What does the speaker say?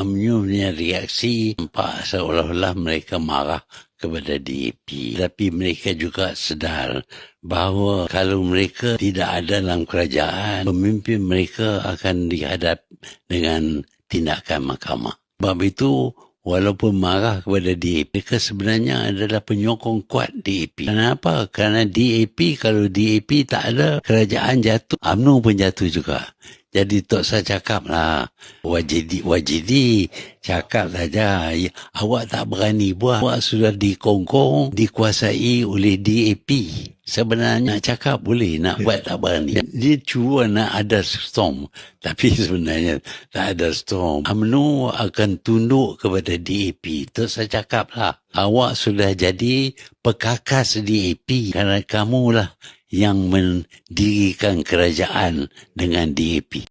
UMNO punya reaksi nampak seolah-olah mereka marah kepada DAP. Tapi mereka juga sedar bahawa kalau mereka tidak ada dalam kerajaan, pemimpin mereka akan dihadap dengan tindakan mahkamah. Sebab itu, walaupun marah kepada DAP, mereka sebenarnya adalah penyokong kuat DAP. Kenapa? Kerana DAP, kalau DAP tak ada, kerajaan jatuh, UMNO pun jatuh juga. Jadi Tok saya cakap lah, YJD, YJD cakap saja, awak tak berani buat, awak sudah dikongkong, dikuasai oleh DAP. Sebenarnya nak cakap boleh, nak buat tak berani. Dia cuba nak ada storm, tapi sebenarnya tak ada storm. UMNO akan tunduk kepada DAP. Tok saya cakap lah, awak sudah jadi pekakas DAP kerana kamulah yang mendirikan kerajaan dengan DAP.